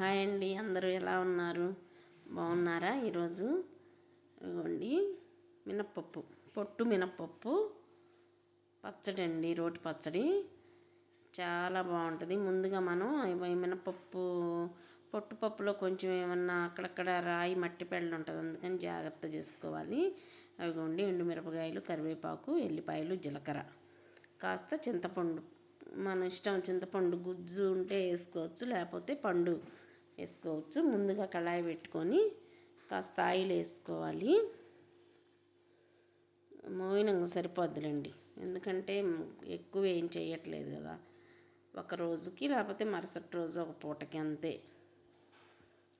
Hi అండి అందరూ ఎలా ఉన్నారు? బాగున్నారా ఈరోజు? ఇదిగోండి మినప్పప్పు పొట్టు మినప్పప్పు పచ్చడి అండి రోటి పచ్చడి. చాలా బాగుంటుంది. ముందుగా మనం ఈ మినపప్పు పొట్టుపప్పులో కొంచెం ఏమన్నా అక్కడక్కడ రాయి మట్టి పెళ్ళ ఉంటుంది అందుకని జాగ్రత్త చేసుకోవాలి. అవిగోండి ఎండుమిరపకాయలు కరివేపాకు ఎల్లిపాయలు జీలకర్ర. కాస్త చింతపండు మన ఇష్టం చింతపండు గుజ్జు ఉంటే వేసుకోవచ్చు లేకపోతే పండు. వేసుకోవచ్చు. ముందుగా కళాయి పెట్టుకొని కాస్త ఆయిల్ వేసుకోవాలి. మోయినంగా సరిపోద్దులండి. ఎందుకంటే ఎక్కువ ఏం చేయట్లేదు కదా. ఒక రోజుకి లేకపోతే మరుసటి రోజు ఒక పూటకి అంతే.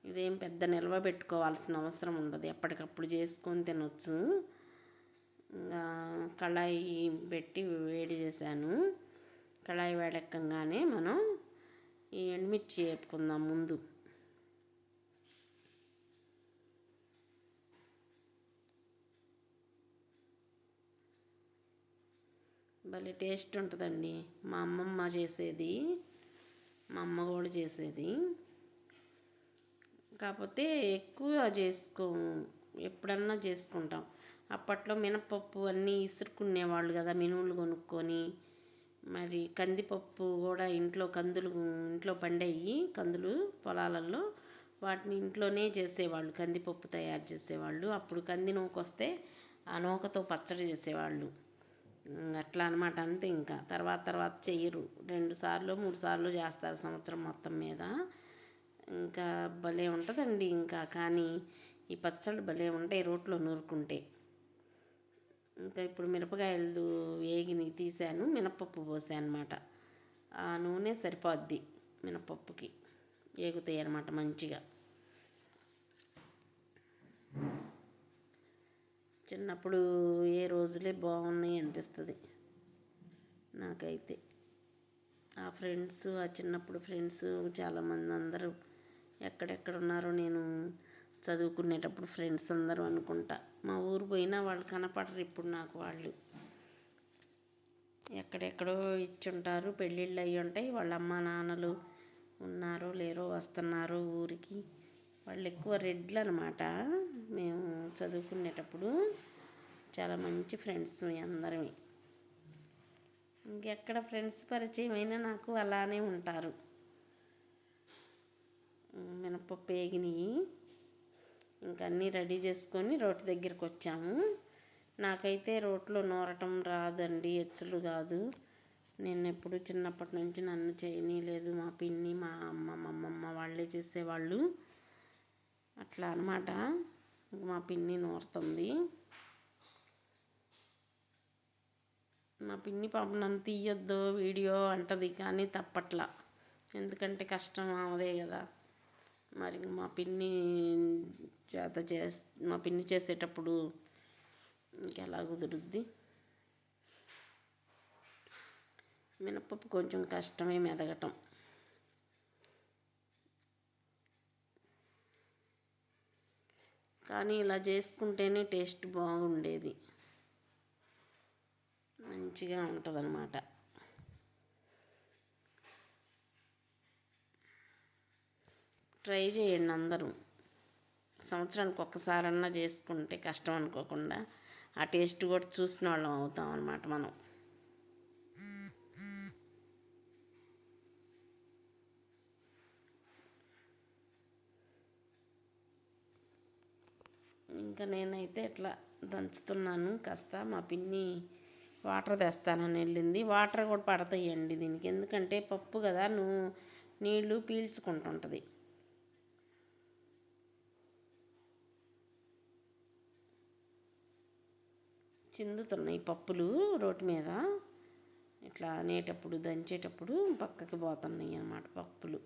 ఇదేం పెద్ద నిల్వ పెట్టుకోవాల్సిన అవసరం ఉండదు. ఎప్పటికప్పుడు చేసుకొని తినొచ్చు. ఇంకా కళాయి పెట్టి వేడి చేశాను. కళాయి వేడెక్కగానే మనం ఈ ఎండుమిర్చి వేపుకుందాం ముందు. భలే టేస్ట్ ఉంటుందండి. మా అమ్మమ్మ చేసేది. మా అమ్మ కూడా చేసేది. కాకపోతే ఎక్కువ చేసుకో ఎప్పుడన్నా చేసుకుంటాం. అప్పట్లో మినపప్పు అన్నీ ఇసురుకునేవాళ్ళు కదా మినువులు కొనుక్కొని. మరి కందిపప్పు కూడా ఇంట్లో కందులు ఇంట్లో పండేవి కందులు పొలాలలో వాటిని ఇంట్లోనే చేసేవాళ్ళు కందిపప్పు తయారు చేసేవాళ్ళు. అప్పుడు కంది నూకొస్తే ఆ నూకతో పచ్చడి చేసేవాళ్ళు. అట్లా అనమాట అంతే ఇంకా. తర్వాత తర్వాత చెయ్యరు. రెండు సార్లు మూడు సార్లు చేస్తారు సంవత్సరం మొత్తం మీద. ఇంకా భలే ఉంటుందండి ఇంకా. కానీ ఈ పచ్చళ్ళు భలే ఉంటాయి రోట్లో నూరుకుంటే. ఇంకా ఇప్పుడు మిరపకాయలు వేగిని తీసాను మినపప్పు పోసాను అనమాట ఆ నూనె సరిపోద్ది మినపప్పుకి వేగుతాయి అనమాట మంచిగా. చిన్నప్పుడు ఏ రోజులే బాగున్నాయి అనిపిస్తుంది. నాకైతే. ఆ ఫ్రెండ్స్ ఆ చిన్నప్పుడు ఫ్రెండ్స్ చాలామంది అందరూ ఎక్కడెక్కడ ఉన్నారో నేను చదువుకునేటప్పుడు ఫ్రెండ్స్ అందరూ అనుకుంటా. మా ఊరు పోయినా వాళ్ళు కనపడరు ఇప్పుడు నాకు వాళ్ళు. ఎక్కడెక్కడో ఇచ్చుంటారు పెళ్ళిళ్ళు అయ్యి ఉంటాయి వాళ్ళ అమ్మ నాన్నలు ఉన్నారో లేరో వస్తున్నారు ఊరికి. వాళ్ళు ఎక్కువ రెడ్లు అనమాట మేము చదువుకునేటప్పుడు చాలా మంచి ఫ్రెండ్స్ అందరమే ఇంకెక్కడ ఫ్రెండ్స్ పరిచయం అయినా నాకు అలానే ఉంటారు. మినపప్పు వేగినాయి ఇంకా అన్నీ రెడీ చేసుకొని రోటి దగ్గరికి వచ్చాము నాకైతే రోట్లో నూరటం రాదండి ఎచ్చులు కాదు. నేను ఎప్పుడు చిన్నప్పటి నుంచి నన్ను చేయనీయలేదు మా పిన్ని మా అమ్మ మా అమ్మమ్మ వాళ్ళే చేసేవాళ్ళు. అట్లా అనమాట మా పిన్ని నూరుతుంది. మా పిన్ని పాప నన్ను తీయొద్దు వీడియో అంటది కానీ తప్పట్లా. ఎందుకంటే కష్టం అవదే కదా. మరి మా పిన్ని చేత చేస్ మా పిన్ని చేసేటప్పుడు ఇంకెలా కుదురుద్ది. మినపప్పు కొంచెం కష్టమే మెదగటం. కానీ ఇలా చేసుకుంటేనే టేస్ట్ బాగుండేది. మంచిగా ఉంటుందన్నమాట. ట్రై చేయండి అందరూ. సంవత్సరానికి ఒక్కసారన్నా చేసుకుంటే కష్టం అనుకోకుండా ఆ టేస్ట్ కూడా చూసిన వాళ్ళం అవుతాం అనమాట మనం. ఇంకా నేనైతే ఇట్లా దంచుతున్నాను. కాస్త మా పిన్ని వాటర్ తెస్తానని వెళ్ళింది. వాటర్ కూడా పడతాయండి దీనికి. ఎందుకంటే పప్పు కదా నువ్వు నీళ్ళు పీల్చుకుంటుంటుంది. చిందుతున్నాయి పప్పులు రోటి మీద. ఇట్లా అనేటప్పుడు దంచేటప్పుడు పక్కకి పోతున్నాయి అన్నమాట పప్పులు.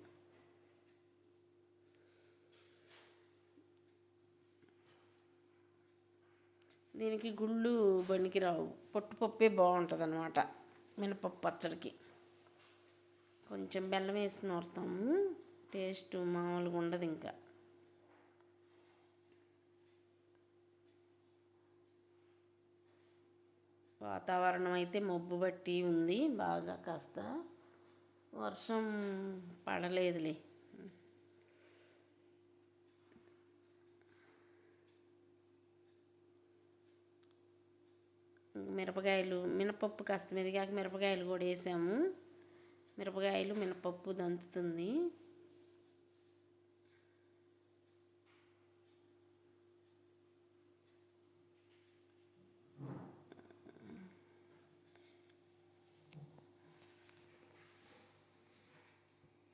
దీనికి గుళ్ళు బండికి రావు. పొట్టుపప్పే బాగుంటుంది అనమాట మినపప్పు పచ్చడికి. కొంచెం బెల్లం వేసి నూరుతాము టేస్ట్ మామూలుగా ఉండదు ఇంకా. వాతావరణం అయితే మబ్బు బట్టి ఉంది. బాగా కాస్త వర్షం పడలేదులే. మిరపకాయలు మినపప్పు కాస్త మెదిగాక మిరపకాయలు కూడా వేసాము. మిరపకాయలు మినపప్పు దంచుతుంది.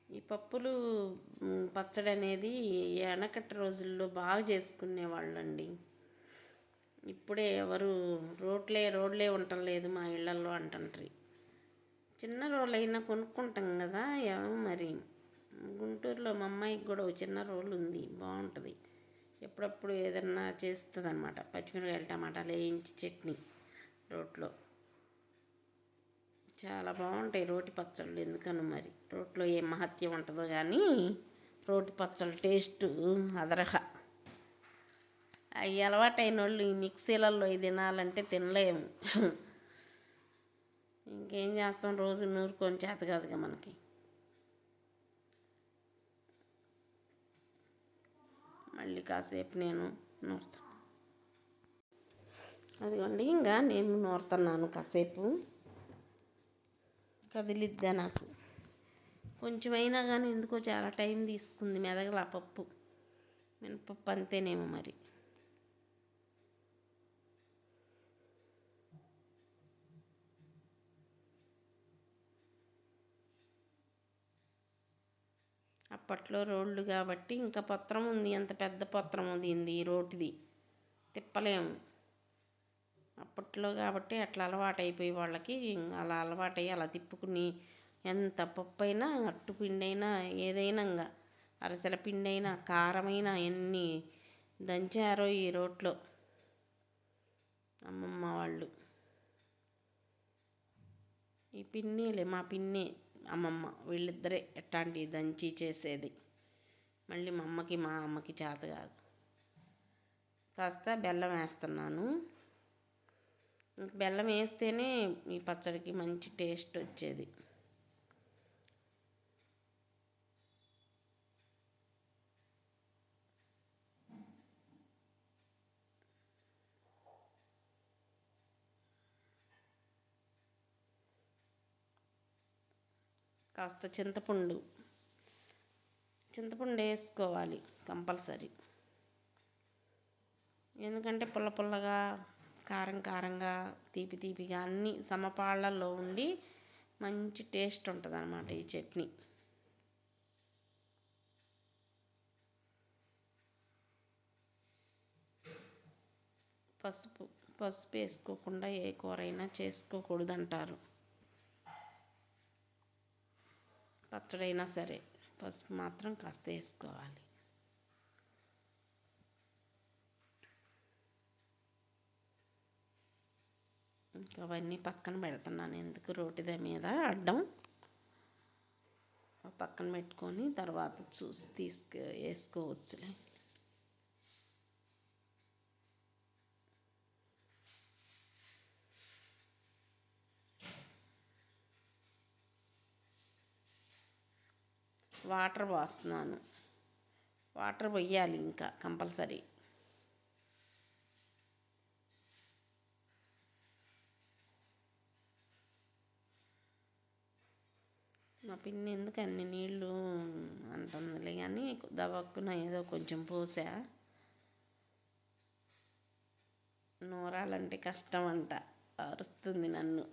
ఈ పప్పులు పచ్చడి అనేది వెనకటి రోజుల్లో బాగా చేసుకునేవాళ్ళండి. ఇప్పుడే ఎవరు రోడ్లే రోడ్లే ఉండలేదు మా ఇళ్ళల్లో అంటుంటారు చిన్న రోడ్లు అయినా కొనుక్కుంటాం కదా ఏమో మరి. గుంటూరులో మా అమ్మాయికి కూడా ఒక చిన్న రోడ్లు ఉంది బాగుంటుంది. ఎప్పుడప్పుడు ఏదన్నా చేస్తుంది అనమాట పచ్చిమిరకాయలు టమాటాలు వేయించి చట్నీ రోట్లో. చాలా బాగుంటాయి రోటి పచ్చళ్ళు ఎందుకనో మరి. రోట్లో ఏం మహత్యం ఉంటుందో కానీ రోటి పచ్చళ్ళు టేస్ట్ అదరహ. అవి అలవాటైన వాళ్ళు ఈ మిక్సీలలో తినాలంటే తినలేము. ఇంకేం చేస్తాం? రోజు నూరుకొని చేత కాదుగా మనకి. మళ్ళీ కాసేపు నేను నూరుతాను. అదిగోండి ఇంకా నేను నూరుతున్నాను కాసేపు. కదిలిద్దా నాకు. కొంచెం అయినా కానీ ఎందుకో చాలా టైం తీసుకుంది మెదగల పప్పు. మినపప్పు అంతేనేమో మరి. అప్పట్లో రోళ్ళు కాబట్టి ఇంకా పత్రం ఉంది అంత పెద్ద పత్రం ఉంది ఈ రోటిది తిప్పలేము. అప్పట్లో కాబట్టి అట్లా అలవాటైపోయి వాళ్ళకి అలా అలవాటయ్యి అలా తిప్పుకుని ఎంత పప్పు అయినా అట్టు పిండి అయినా ఏదైనా ఇంకా అరిసెల పిండి అయినా కారమైన ఎన్ని దంచారో ఈ రోట్లో అమ్మమ్మ వాళ్ళు. ఈ పిన్నేలే మా పిన్ని. అమ్మమ్మ వీళ్ళిద్దరే ఎట్లాంటి దంచి చేసేది. మళ్ళీ మా అమ్మకి మా అమ్మకి చేత కాదు. కాస్త బెల్లం వేస్తున్నాను. బెల్లం వేస్తేనే ఈ పచ్చడికి మంచి టేస్ట్ వచ్చేది. కాస్త చింతపండు. చింతపండు వేసుకోవాలి కంపల్సరీ. ఎందుకంటే పుల్ల పుల్లగా కారం కారంగా తీపి తీపిగా అన్ని సమపాళ్ళల్లో ఉండి మంచి టేస్ట్ ఉంటుంది అన్నమాట ఈ చట్నీ. పసుపు పసుపు వేసుకోకుండా ఏ కూరైనా చేసుకోకూడదు పచ్చడైనా సరే పసుపు మాత్రం కాస్త వేసుకోవాలి. ఇంకా అవన్నీ పక్కన పెడుతున్నాను. ఎందుకు రోటిద మీద అడ్డం? పక్కన పెట్టుకొని తర్వాత చూసి తీసుకు వేసుకోవచ్చులే. వాటర్ పోస్తున్నాను. వాటర్ పోయాలి ఇంకా కంపల్సరీ. మా పిన్ని ఎందుకు అన్ని నీళ్ళు అంటుందిలే కానీ దవక్కున ఏదో కొంచెం పోసా. నూరాలంటే కష్టం అంట అరుస్తుంది నన్ను.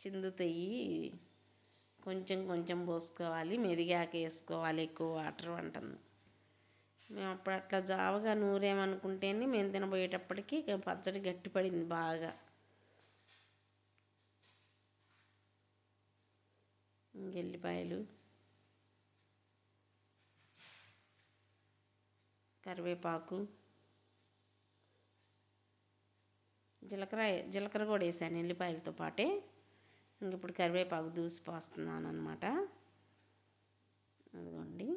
చిందుతాయి కొంచెం కొంచెం పోసుకోవాలి మెదిగాక వేసుకోవాలి ఎక్కువ వాటర్ వంటను మేము అప్పుడు అట్లా జావగా నూరేమనుకుంటేనే మేము తినబోయేటప్పటికి పచ్చడి గట్టిపడింది బాగా. ఎల్లిపాయలు కరివేపాకు జీలకర్ర జీలకర్ర కూడా వేసాను ఎల్లిపాయలతో పాటే. ఇంక ఇప్పుడు కరివేపాకు దూసి పోస్తున్నాను అనమాట అదిగోండి.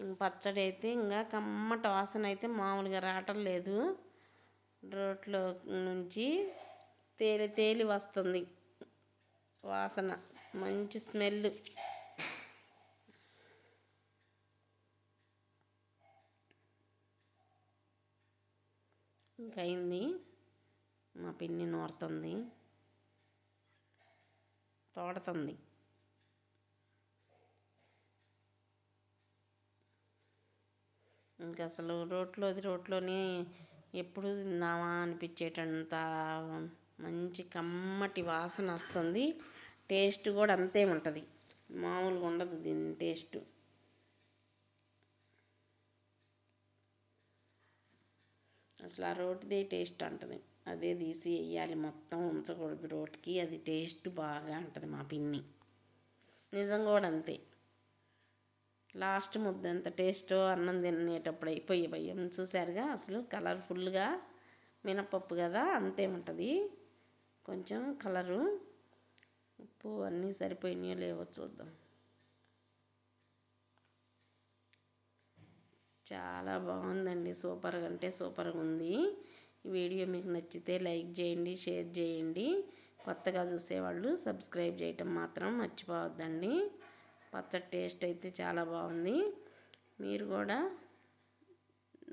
ఇంక పచ్చడి అయితే ఇంకా కమ్మట వాసన అయితే మామూలుగా రావటం లేదు. రోట్లో నుంచి తేలి తేలి వస్తుంది వాసన మంచి స్మెల్ ఇంకైంది అయింది మా పిన్ని నూరుతుంది. తోడుతుంది. ఇంకా అసలు రోట్లోది రోట్లోనే ఎప్పుడు తిందామా అనిపించేటంత మంచి కమ్మటి వాసన వస్తుంది. టేస్ట్ కూడా అంతే ఉంటుంది మామూలుగా ఉండదు దీని టేస్ట్. అసలు ఆ రోటిదే టేస్ట్ అంటది. అదే తీసి వేయాలి. మొత్తం ఉంచకూడదు. రోటికి అది టేస్ట్ బాగా ఉంటుంది మా పిన్ని. నిజం కూడా అంతే. లాస్ట్ ముద్ద ఎంత టేస్టో అన్నం తినేటప్పుడు అయిపోయి భయం. చూసారుగా? అసలు కలర్ఫుల్గా మినపప్పు కదా? అంతే ఉంటుంది. కొంచెం కలరు ఉప్పు అన్నీ సరిపోయినాయో లేవో చూద్దాం. చాలా బాగుందండి. సూపర్గా అంటే సూపర్గా ఉంది. ఈ వీడియో మీకు నచ్చితే లైక్ చేయండి షేర్ చేయండి. కొత్తగా చూసేవాళ్ళు సబ్స్క్రైబ్ చేయటం మాత్రం మర్చిపోవద్దండి. పచ్చడి టేస్ట్ అయితే చాలా బాగుంది. మీరు కూడా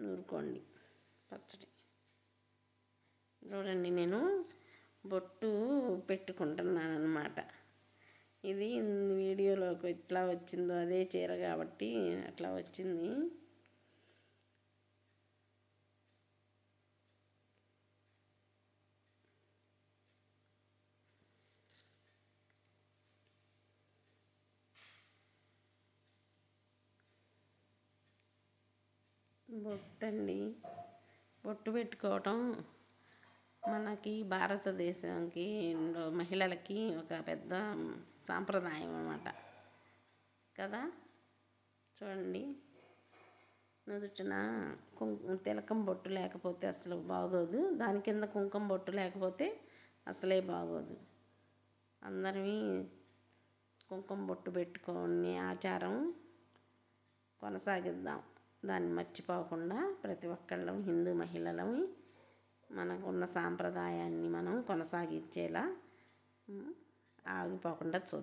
నూరుకోండి పచ్చడి. చూడండి నేను బొట్టు పెట్టుకుంటున్నాను అనమాట ఇది వీడియోలోకి ఎట్లా వచ్చిందో అదే చీర కాబట్టి అట్లా వచ్చింది. బొట్టండి. బొట్టు పెట్టుకోవటం మనకి భారతదేశానికి మహిళలకి ఒక పెద్ద సాంప్రదాయం అన్నమాట. కదా? చూడండి. నుదుటిన కుంకుమ తిలకం బొట్టు లేకపోతే అసలు బాగోదు. దాని కింద కుంకుమ బొట్టు లేకపోతే అసలే బాగోదు. అందరివి కుంకుమ బొట్టు పెట్టుకొని ఆచారం కొనసాగిద్దాం. దాన్ని మర్చిపోకుండా ప్రతి ఒక్కళ్ళం హిందూ మహిళలమి మనకున్న సాంప్రదాయాన్ని మనం కొనసాగించేలా ఆగిపోకుండా చూద్దాం.